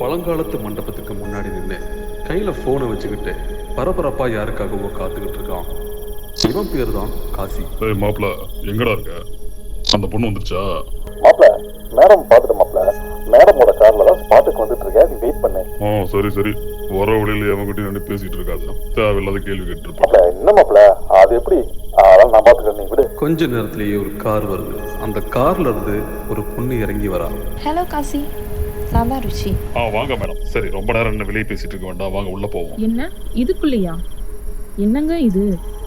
பழங்காலத்து மண்டபத்துக்கு முன்னாடி நின்று கையில போனை வச்சுக்கிட்டு பரபரப்பா யாருக்காகவோ காத்துக்கிட்டு இருக்கான். இவன் பேர் தான் காசி. ஏய் மாப்பிள எங்கடா இருக்க? அந்த பொண்ணு வந்துருச்சா? மாப்ள மேடம் பார்த்துட்டு மாப்ள மேடமோட கார்ல தான் ஸ்பாட்டுக்கு வந்துட்டு இருக்கேன். நீ வெயிட் பண்ணு. ஆ சரி சரி. வர வழியில அவங்ககிட்ட நின்று பேசிட்டு இருக்காது. தேவையில்லாத கேள்வி கேட்டுருப்பான் என்ன மாப்ள அது எப்படி? அதெல்லாம் நான் பார்த்துக்கிறேன். நீ விடு. கொஞ்ச நேரத்திலேயே ஒரு கார் வருது. அந்த கார்ல இருந்து ஒரு பொண்ணு இறங்கி வரா. ஹலோ காசி. நான் தான் ருச்சி ஆ வாங்க மேடம். சரி ரொம்ப நேரம் என்ன வெளியே பேசிட்டு இருக்க வேண்டாம். வாங்க உள்ள போவோம். என்ன? இதுக்குள்ளேயா? என்னங்க இது?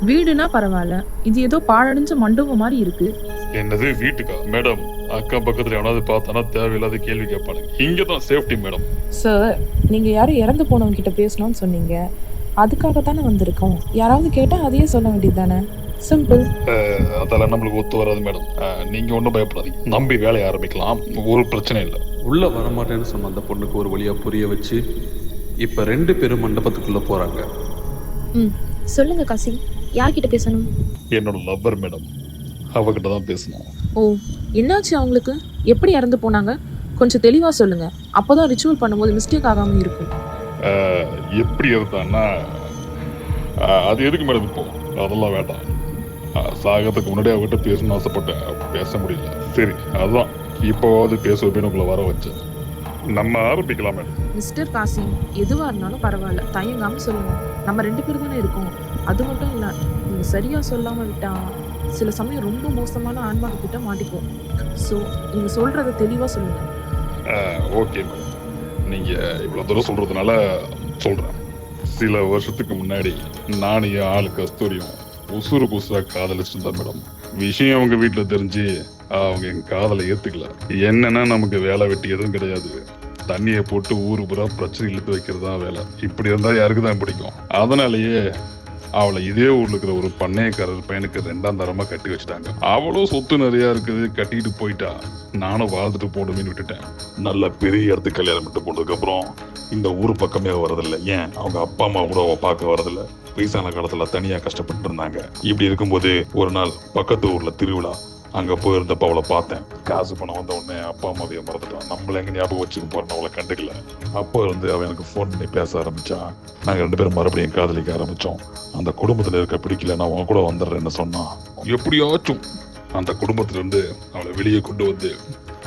வீடுனா பரவாயில்ல. இது ஏதோ பாழடைஞ்ச மண்டபம் மாதிரி இருக்கு. என்னது வீட்டுக்கா? மேடம் அக்கம் பக்கத்துல எவனாவது பார்த்தானா தேவையில்லாத கேள்வி கேட்பானுங்க இங்க தான் சேஃப்டி மேடம். சார் நீங்க யாரும் இறந்து போனவங்க கிட்ட பேசணும்னு சொன்னீங்க. அதுக்காக தானே வந்திருக்கோம். யாராவது கேட்டா அதையே சொல்ல வேண்டியது தானே சிம்பிள் அதெல்லாம் நம்மளுக்கு ஒத்து வராது மேடம். நீங்க ஒன்றும் பயப்படாதீங்க. நம்பி வேலையை ஆரம்பிக்கலாம். ஒரு பிரச்சனை இல்லை. உள்ள வரமாட்டேன்னு சொன்ன அந்த பொண்ணுக்கு ஒரு வழியா புரிய வச்சு இப்ப ரெண்டு பேரும் மண்டபத்துக்குள்ள போறாங்க. ம் சொல்லுங்க காசி யார்கிட்ட பேசணும்? என்னோட லவ்வர் மேடம் அவகிட்ட தான் பேசணும். ஓ என்னாச்சு அவங்களுக்கு? எப்படி இறந்து போனாங்க? கொஞ்சம் தெளிவா சொல்லுங்க. அப்போதான் ரிச்சுவல் பண்ணும்போது மிஸ்டேக் ஆகாம இருக்கும். எப்படி இருந்தான்னா அது எதுக்கு மேடம் இப்போ? அதெல்லாம் வேண்டாம். சாகத்துக்கு முன்னாடி அவகிட்ட பேசணும்னு ஆசைப்பட்டேன். பேச முடியல. சரி அதான். இப்போவாவது பேசுவேன் உங்களை வர வச்சேன். நம்ம ஆரம்பிக்கலாம். மிஸ்டர் காசி எதுவா இருந்தாலும் பரவாயில்ல. தயங்காம சொல்லுங்க. நம்ம ரெண்டு பேர் தானே இருக்கோம். அது மட்டும் இல்ல நீங்க சரியா சொல்லாம விட்டா சில சமயம் ரொம்ப மோசமான ஆன்மாக கிட்ட மாட்டிக்குவோம். ஸோ நீங்க சொல்றத தெளிவா சொல்லுங்க. ஓகே மேடம் நீங்கள் இவ்வளோ தூரம் சொல்கிறதுனால சொல்கிறேன் சில வருஷத்துக்கு முன்னாடி நானும் என் ஆளு கஸ்தூரியும் உசுறு புசுரா காதலிச்சுட்டு இருந்தா மேடம். விஷயம் அவங்க வீட்டில் தெரிஞ்சு அவங்க என் காதலை ஏற்றுக்கல என்னன்னா நமக்கு வேலை வெட்டி எதுவும் கிடையாது. தண்ணியை போட்டு ஊரு பூரா பிரச்சனை இழுத்து வைக்கிறது தான் வேலை. இப்படி இருந்தால் யாருக்கு தான் பிடிக்கும்? அதனாலேயே அவளை இதே ஊர்ல இருக்கிற ஒரு பண்ணையக்காரர் பையனுக்கு ரெண்டாம் தரமா கட்டி வச்சுட்டாங்க. அவளும் சொத்து நிறைய இருக்குது கட்டிட்டு போயிட்டா. நானும் வாழ்ந்துட்டு போடுமேனு விட்டுட்டேன். நல்ல பெரிய இடத்துக்கு கல்யாணம் விட்டு போனதுக்கு அப்புறம் இந்த ஊர் பக்கமே வரதில்லை ஏன்? அவங்க அப்பா அம்மா கூட அவ பார்க்க வரதில்லை வயசான காலத்துல தனியா கஷ்டப்பட்டு இருந்தாங்க. இப்படி இருக்கும்போது ஒரு நாள் பக்கத்து ஊர்ல திருவிழா. அங்க போயிருந்தப்ப அவளை பார்த்தேன். காசு பணம் வந்த உடனே அப்பா அம்மாவைய மறந்துட்டான். நம்மள எங்க ஞாபகம் வச்சுக்க போறோம் அவளை கண்டுக்கல. அப்போ இருந்து அவன் எனக்கு ஃபோன் பண்ணி பேச ஆரம்பிச்சான் நாங்க ரெண்டு பேரும் மறுபடியும் காதலிக்க ஆரம்பிச்சோம். அந்த குடும்பத்துல இருக்க பிடிக்கல நான் உன் கூட வந்துடுறேன்னு சொன்னான் எப்படியாச்சும் அந்த குடும்பத்துல இருந்து அவளை வெளியே கொண்டு வந்து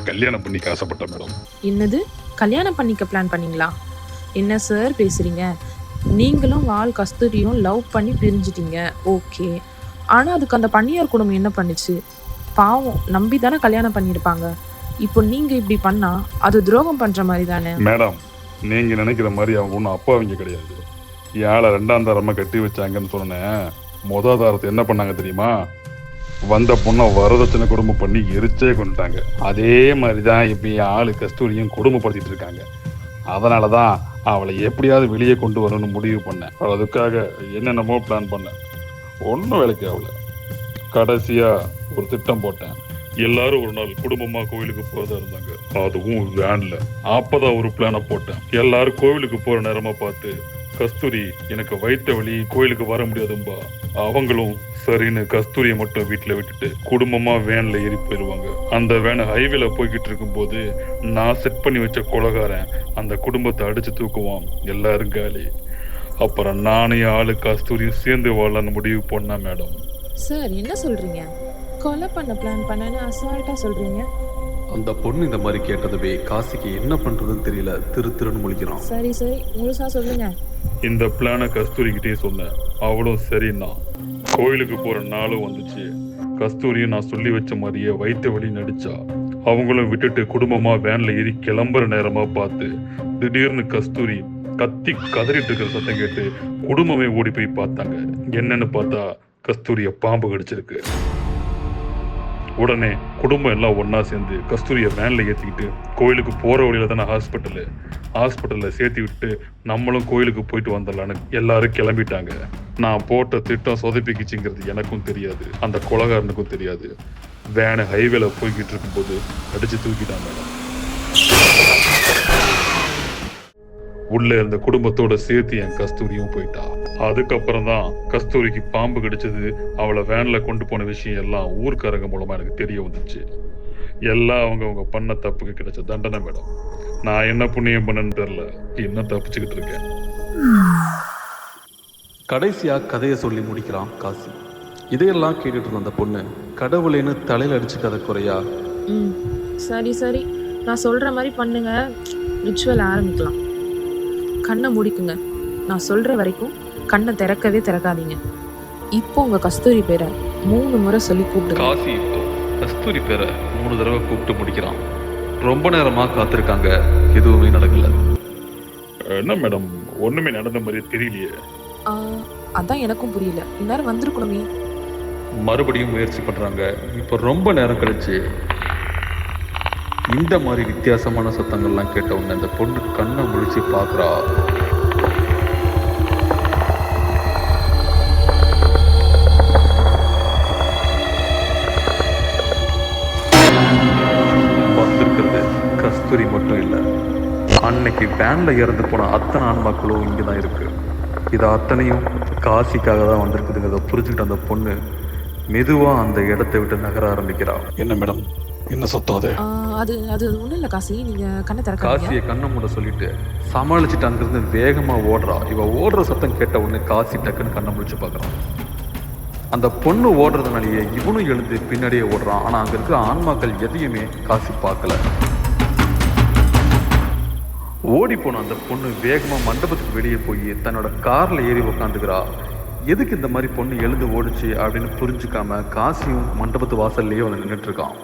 கல்யாணம் பண்ணி காசப்பட்ட மேடம். என்னது? கல்யாணம் பண்ணிக்க பிளான் பண்ணீங்களா? என்ன சார் பேசுகிறீங்க நீங்களும் வால் கஸ்தூரியும் லவ் பண்ணி பிரிஞ்சிட்டீங்க. ஓகே. ஆனால் அதுக்கு அந்த பண்ணியார் குடும்பம் என்ன பண்ணுச்சு? பாவம் நம்பி தானே கல்யாணம் பண்ணியிருப்பாங்க. இப்போ நீங்கள் இப்படி பண்ணால் அது துரோகம் பண்ணுற மாதிரி தானே மேடம் நீங்கள் நினைக்கிற மாதிரி அவங்க ஒன்றும் அப்பா அவங்க கிடையாது ஏழை ரெண்டாம் தாரமாக கட்டி வச்சாங்கன்னு சொன்னேன் மொதல் தாரத்தை என்ன பண்ணாங்க தெரியுமா? வந்த பொண்ணை வரதட்சணை குடும்பம் பண்ணி எரிச்சே கொண்டுட்டாங்க. அதே மாதிரி தான் இப்போ ஆள் ஆளு கஸ்தூரியும் குடும்பப்படுத்திட்டு இருக்காங்க. அதனால தான் அவளை எப்படியாவது வெளியே கொண்டு வரணும்னு முடிவு பண்ணேன். அதுக்காக என்னென்னமோ பிளான் பண்ணேன். ஒன்றும் வேலைக்கு ஆகல. கடைசியாக ஒரு திட்டம் போட்டேன். எல்லாரும் ஒரு நாள் குடும்பமா கோவிலுக்கு போறதா இருந்தாங்க. அதுவும் வேன்ல அப்பதான் ஒரு பிளான போட்டேன். எல்லாரும் கோவிலுக்கு போற நேரமா பார்த்து கஸ்தூரி எனக்கு வைத்த வழி கோயிலுக்கு வர முடியாதும்பா. அவங்களும் சரின்னு கஸ்தூரியை மட்டும் வீட்டில் விட்டுட்டு குடும்பமா வேன்ல ஏறி போயிடுவாங்க அந்த வேனை ஹைவேல போய்கிட்டு இருக்கும்போது நான் செட் பண்ணி வச்ச கொலகாரன் அந்த குடும்பத்தை அடிச்சு தூக்குவான். எல்லாரும் காலி. அப்புறம் நானே ஆளு கஸ்தூரியும் சேர்ந்து வாழலான்னு முடிவு பண்ணேன் மேடம். சார் என்ன சொல்றீங்க? கொலை பண்ண பிளான் பண்ணேன்னு அசால்ட்டா சொல்றீங்க? அந்த பொண்ணு இந்த மாதிரி கேட்டதுவே காசிக்கு என்ன பண்றதுன்னு தெரியல. திரு திருன்னு முழிக்கிறான். சரி சரி. முழுசா சொல்லுங்க. இந்த பிளானை கஸ்தூரிக்கிட்டே சொன்னேன். அவளும் சரின்னா கோயிலுக்கு போற நாளும் வந்துச்சு. கஸ்தூரியும் நான் சொல்லி வச்ச மாதிரியே வைத்த வழி நடிச்சா அவங்களும் விட்டுட்டு குடும்பமா வேன்ல ஏறி கிளம்புற நேரமா பார்த்து திடீர்னு கஸ்தூரி கத்தி கதறிட்டு இருக்கிற சத்தம் கேட்டு குடும்பமே ஓடி போய் பார்த்தாங்க. என்னன்னு பார்த்தா கஸ்தூரிய பாம்பு கடிச்சிருக்கு. உடனே குடும்பம் எல்லாம் ஒன்றா சேர்ந்து கஸ்தூரியை வேனில் ஏற்றிக்கிட்டு கோயிலுக்கு போகிற வழியில் தானே ஹாஸ்பிட்டலு ஹாஸ்பிட்டலில் சேர்த்து விட்டு நம்மளும் கோயிலுக்கு போயிட்டு வந்துடலான்னு எல்லாரும் கிளம்பிட்டாங்க. நான் போட்ட திட்டம் சொதப்பிக்கிச்சுங்கிறது எனக்கும் தெரியாது. அந்த கொலகாரனுக்கும் தெரியாது. வேனை ஹைவேல போய்கிட்டு இருக்கும்போது அடித்து தூக்கிட்டாங்க உள்ள இருந்த குடும்பத்தோட சேர்த்து என் கஸ்தூரியும் போயிட்டா. அதுக்கப்புறம் தான் கஸ்தூரிக்கு பாம்பு கடிச்சது அவளை வேன்ல கொண்டு போன விஷயம் எல்லாம் ஊர்க்காரங்க மூலமா எனக்கு தெரிய வந்துச்சு. எல்லாம் அவங்க அவங்க பண்ண தப்புக்கு கிடைச்ச தண்டனை மேடம். நான் என்ன புண்ணியம் பண்ணேன்னு தெரியல. என்ன தப்பிச்சுக்கிட்டு இருக்கேன். கடைசியா கதையை சொல்லி முடிக்கிறான் காசி. இதையெல்லாம் கேட்டுட்டு இருந்த அந்த பொண்ணு கடவுளேன்னு தலையில அடிச்சு கதை குறையா? ம் சரி சரி. நான் சொல்கிற மாதிரி பண்ணுங்க. ரிச்சுவல் ஆரம்பிக்கலாம். கண்ணை முடிக்குங்க. நான் சொல்கிற வரைக்கும் கண்ணை திறக்கவே திறக்காதீங்க. இப்போ உங்கள் கஸ்தூரி பேரை மூணு முறை சொல்லி கூப்பிடுங்க. காசி இப்போ கஸ்தூரி பேரை மூணு தடவை கூப்பிட்டு முடிக்கிறான். ரொம்ப நேரமா காத்திருக்காங்க. எதுவுமே நடக்கல. என்ன மேடம்? ஒண்ணுமே நடந்த மாதிரி தெரியலையே. ஆ, அதான் எனக்கும் புரியல. இந்நேரம் வந்திருக்கணுமே. மறுபடியும் முயற்சி பண்றாங்க. இப்போ ரொம்ப நேரம் கழிச்சு இந்த மாதிரி வித்தியாசமான சத்தங்கள்லாம் கேட்ட உடனே அந்த பொண்ணு கண்ணை முழிச்சு பார்க்குறா. வந்திருக்கிறது கஸ்தூரி மட்டும் இல்லை. அன்னைக்கு வேனில் இறந்து போன அத்தனை ஆன்மாக்களும் இங்கே தான் இருக்குது இது அத்தனையும் காசிக்காக தான் வந்திருக்குதுங்கிறத புரிஞ்சுக்கிட்ட அந்த பொண்ணு மெதுவாக அந்த இடத்தை விட்டு நகர ஆரம்பிக்கிறா. என்ன மேடம்? என்ன சத்தம் அது? ஆ, அது அது ஒன்றும் இல்லை காசி நீங்கள் கண்ணை திறக்காதீங்க. காசியை கண்ணை மூட சொல்லிட்டு சமாளிச்சுட்டு அங்கிருந்து வேகமா ஓடுறா. இவ ஓடுற சத்தம் கேட்ட உடனே காசி டக்குன்னு கண்ணை முழிச்சு பார்க்கறான் அந்த பொண்ணு ஓடுறதுனாலயே இவனும் எழுந்து பின்னாடியே ஓடுறான். ஆனா அங்க இருக்கிற ஆன்மாக்கள் எதையுமே காசி பார்க்கல. ஓடி போன அந்த பொண்ணு வேகமா மண்டபத்துக்கு வெளியே போய் தன்னோட கார்ல ஏறி உக்காந்துக்கிறா. எதுக்கு இந்த மாதிரி பொண்ணு எழுந்து ஓடுச்சு அப்படின்னு புரிஞ்சுக்காம காசியும் மண்டபத்து வாசல்லையே வந்து நின்றுட்டு இருக்கான்.